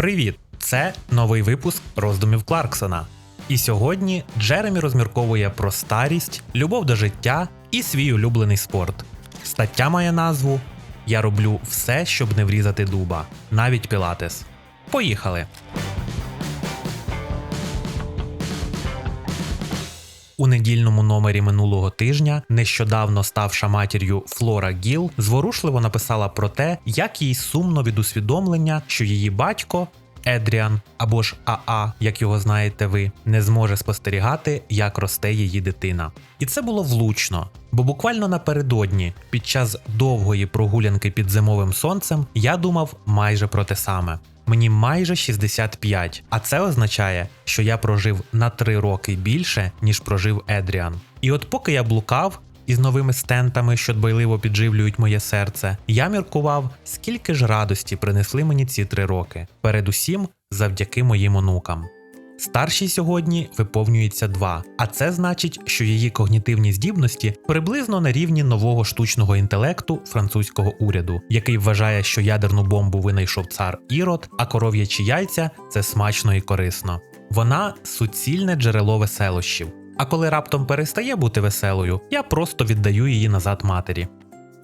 Привіт! Це новий випуск роздумів Кларксона. І сьогодні Джеремі розмірковує про старість, любов до життя і свій улюблений спорт. Стаття має назву Я роблю все, щоб не врізати дуба, навіть пілатес. Поїхали! У недільному номері минулого тижня нещодавно ставша матір'ю Флора Гіл зворушливо написала про те, як їй сумно від усвідомлення, що її батько. Едріан або ж АА, як його знаєте ви, не зможе спостерігати, як росте її дитина. І це було влучно, бо буквально напередодні, під час довгої прогулянки під зимовим сонцем, я думав майже про те саме. Мені майже 65, а це означає, що я прожив на 3 роки більше, ніж прожив Едріан. І от поки я блукав із новими стентами, що дбайливо підживлюють моє серце, я міркував, скільки ж радості принесли мені ці 3 роки, передусім завдяки моїм онукам. Старшій сьогодні виповнюється 2, а це значить, що її когнітивні здібності приблизно на рівні нового штучного інтелекту французького уряду, який вважає, що ядерну бомбу винайшов цар Ірод, а коров'ячі яйця це смачно і корисно. Вона суцільне джерело веселощів. А коли раптом перестає бути веселою, я просто віддаю її назад матері.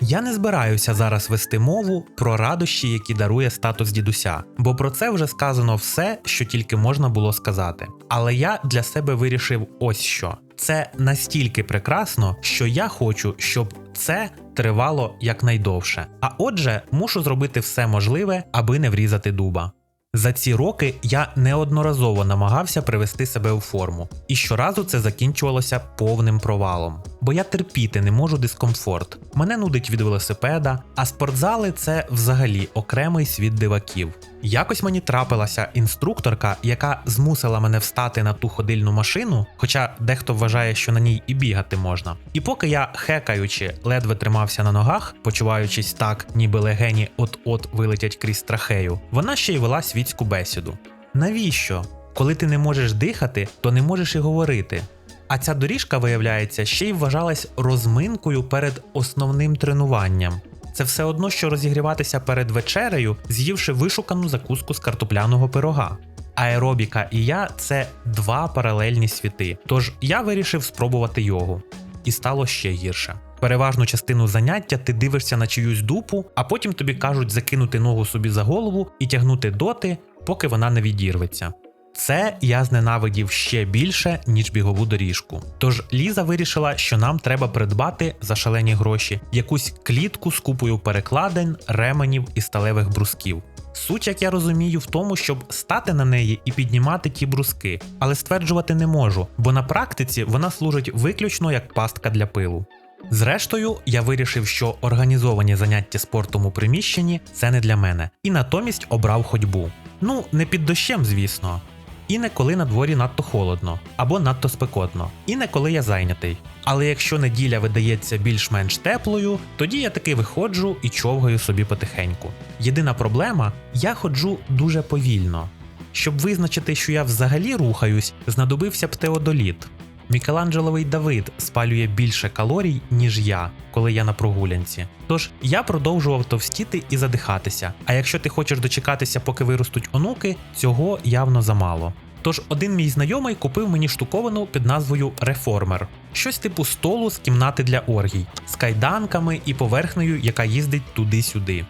Я не збираюся зараз вести мову про радощі, які дарує статус дідуся, бо про це вже сказано все, що тільки можна було сказати. Але я для себе вирішив ось що: це настільки прекрасно, що я хочу, щоб це тривало якнайдовше. А отже, мушу зробити все можливе, аби не врізати дуба. За ці роки я неодноразово намагався привести себе у форму, і щоразу це закінчувалося повним провалом. Бо я терпіти не можу дискомфорт. Мене нудить від велосипеда, а спортзали це взагалі окремий світ диваків. Якось мені трапилася інструкторка, яка змусила мене встати на ту ходильну машину, хоча дехто вважає, що на ній і бігати можна. І поки я, хекаючи, ледве тримався на ногах, почуваючись так, ніби легені от-от вилетять крізь трахею, вона ще й вела світську бесіду. Навіщо? Коли ти не можеш дихати, то не можеш і говорити. А ця доріжка, виявляється, ще й вважалась розминкою перед основним тренуванням. Це все одно, що розігріватися перед вечерею, з'ївши вишукану закуску з картопляного пирога. Аеробіка і я це два паралельні світи. Тож я вирішив спробувати йогу. І стало ще гірше. Переважну частину заняття ти дивишся на чиюсь дупу, а потім тобі кажуть закинути ногу собі за голову і тягнути доти, поки вона не відірветься. Це я зненавидів ще більше, ніж бігову доріжку. Тож Ліза вирішила, що нам треба придбати за шалені гроші якусь клітку з купою перекладень, ременів і сталевих брусків. Суть, як я розумію, в тому, щоб стати на неї і піднімати ті бруски, але стверджувати не можу, бо на практиці вона служить виключно як пастка для пилу. Зрештою, я вирішив, що організовані заняття спортом у приміщенні це не для мене, і натомість обрав ходьбу. Ну, не під дощем, звісно. І не коли на дворі надто холодно або надто спекотно, і не коли я зайнятий. Але якщо неділя видається більш-менш теплою, тоді я таки виходжу і човгаю собі потихеньку. Єдина проблема я ходжу дуже повільно. Щоб визначити, що я взагалі рухаюсь, знадобився б теодоліт. Мікеланджеловий Давид спалює більше калорій, ніж я, коли я на прогулянці. Тож я продовжував товстіти і задихатися. А якщо ти хочеш дочекатися, поки виростуть онуки, цього явно замало. Тож один мій знайомий купив мені штуковану під назвою Реформер, щось типу столу з кімнати для оргій, з кайданками і поверхнею, яка їздить туди-сюди.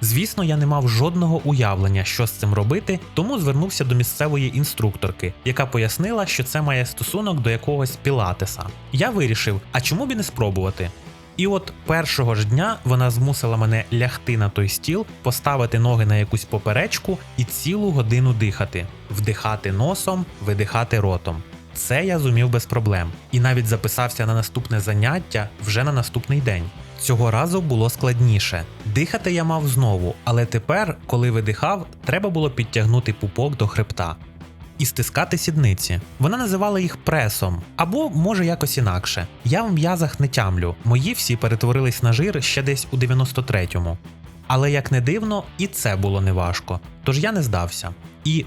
Звісно, я не мав жодного уявлення, що з цим робити, тому звернувся до місцевої інструкторки, яка пояснила, що це має стосунок до якогось пілатеса. Я вирішив, а чому б і не спробувати? І от першого ж дня вона змусила мене лягти на той стіл, поставити ноги на якусь поперечку і цілу годину дихати, вдихати носом, видихати ротом. Це я зумів без проблем, і навіть записався на наступне заняття вже на наступний день. Цього разу було складніше. Дихати я мав знову, але тепер, коли видихав, треба було підтягнути пупок до хребта і стискати сідниці. Вона називала їх пресом, або може якось інакше. Я в м'язах не тямлю, мої всі перетворились на жир ще десь у 93-му. Але як не дивно, і це було неважко. Тож я не здався. І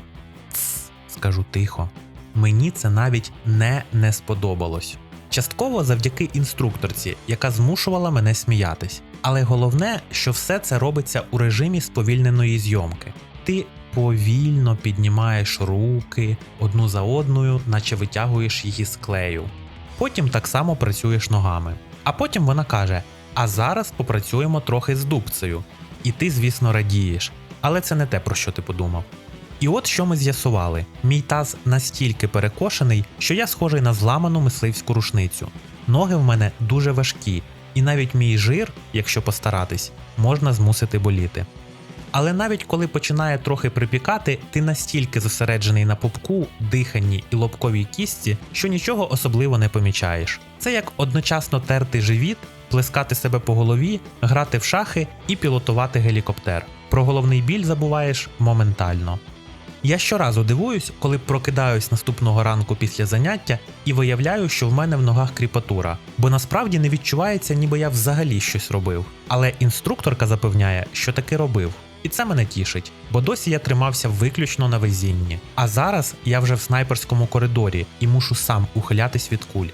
«Тсс», скажу тихо, мені це навіть не не сподобалось. Частково завдяки інструкторці, яка змушувала мене сміятись. Але головне, що все це робиться у режимі сповільненої зйомки. Ти повільно піднімаєш руки одну за одною, наче витягуєш її з клею. Потім так само працюєш ногами. А потім вона каже: А зараз попрацюємо трохи з дубцею. І ти, звісно, радієш, але це не те, про що ти подумав. І от що ми з'ясували: мій таз настільки перекошений, що я схожий на зламану мисливську рушницю. Ноги в мене дуже важкі, і навіть мій жир, якщо постаратись, можна змусити боліти. Але навіть коли починає трохи припікати, ти настільки зосереджений на пупку, диханні і лобковій кістці, що нічого особливо не помічаєш. Це як одночасно терти живіт, плескати себе по голові, грати в шахи і пілотувати гелікоптер. Про головний біль забуваєш моментально. Я щоразу дивуюсь, коли прокидаюсь наступного ранку після заняття і виявляю, що в мене в ногах кріпатура, бо насправді не відчувається, ніби я взагалі щось робив. Але інструкторка запевняє, що таки робив. І це мене тішить, бо досі я тримався виключно на везінні. А зараз я вже в снайперському коридорі і мушу сам ухилятись від куль.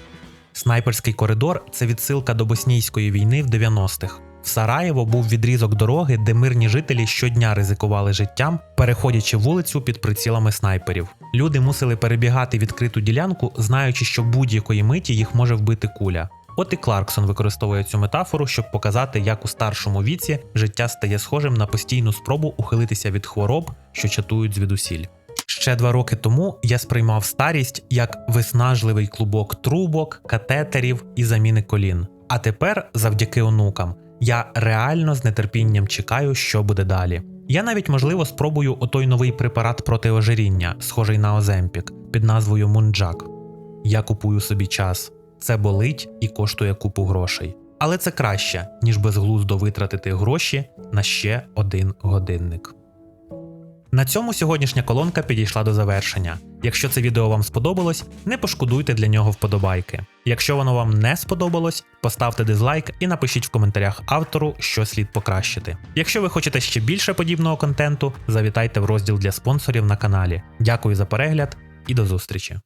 Снайперський коридор це відсилка до боснійської війни в 90-х. В Сараєво був відрізок дороги, де мирні жителі щодня ризикували життям, переходячи вулицю під прицілами снайперів. Люди мусили перебігати відкриту ділянку, знаючи, що будь-якої миті їх може вбити куля. От і Кларксон використовує цю метафору, щоб показати, як у старшому віці життя стає схожим на постійну спробу ухилитися від хвороб, що чатують звідусіль. Ще два роки тому я сприймав старість як виснажливий клубок трубок, катетерів і заміни колін. А тепер, завдяки онукам, я реально з нетерпінням чекаю, що буде далі. Я навіть можливо спробую отой новий препарат проти ожиріння, схожий на Оземпік, під назвою Мунджак. Я купую собі час. Це болить і коштує купу грошей. Але це краще, ніж безглуздо витратити гроші на ще один годинник. На цьому сьогоднішня колонка підійшла до завершення. Якщо це відео вам сподобалось, не пошкодуйте для нього вподобайки. Якщо воно вам не сподобалось, поставте дизлайк і напишіть в коментарях автору, що слід покращити. Якщо ви хочете ще більше подібного контенту, завітайте в розділ для спонсорів на каналі. Дякую за перегляд і до зустрічі!